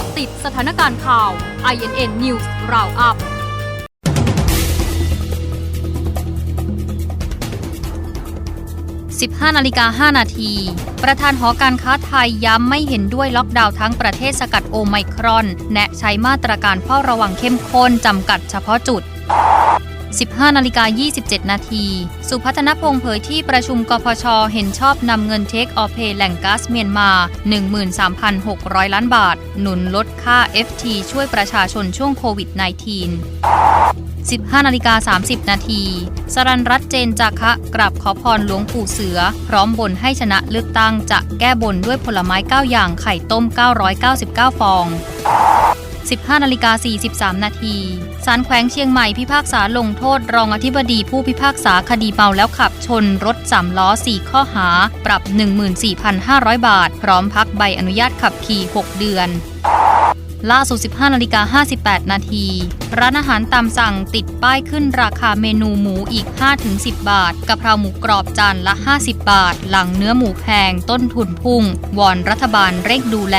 าะติดสถานการณ์ข่าว INN News Roundup 15นาฬิกา5นาที ประธานหอการค้าไทยย้ำไม่เห็นด้วยล็อกดาวน์ทั้งประเทศสกัดโอไมครอน แนะใช้มาตรการเฝ้าระวังเข้มข้นจำกัดเฉพาะจุด 15นาฬิกา27 นาที สุพัฒนพงศ์เผยที่ประชุมกพช เห็นชอบนำเงินเทคออเพย์แหล่งก๊าซเมียนมา 13,600 ล้านบาท หนุนลดค่า FT ช่วยประชาชนช่วงโควิด -19 15นาฬิกา30 นาที สรันรัตเจนจาคะกราบขอพรหลวงปู่เสือ พร้อมบนให้ชนะเลือกตั้งจะแก้บนด้วยผลไม้ 9 อย่างไข่ต้ม 999 ฟอง 15นาฬิกา43 นาทีศาลแขวงเชียงใหม่พิพากษาลงโทษรองอธิบดีผู้พิพากษาคดีเมาแล้วขับชนรถสามล้อ 4 ข้อหา ปรับ 14,500 บาท พร้อมพักใบอนุญาตขับขี่ 6 เดือนล่าสุด 15นาฬิกา58 นาที ร้านอาหารตามสั่งติดป้ายขึ้นราคาเมนูหมูอีก 5-10 บาทกะเพราหมูกรอบจานละ 50 บาท หลังเนื้อหมูแพงต้นทุนพุ่ง วอนรัฐบาลเร่งดูแล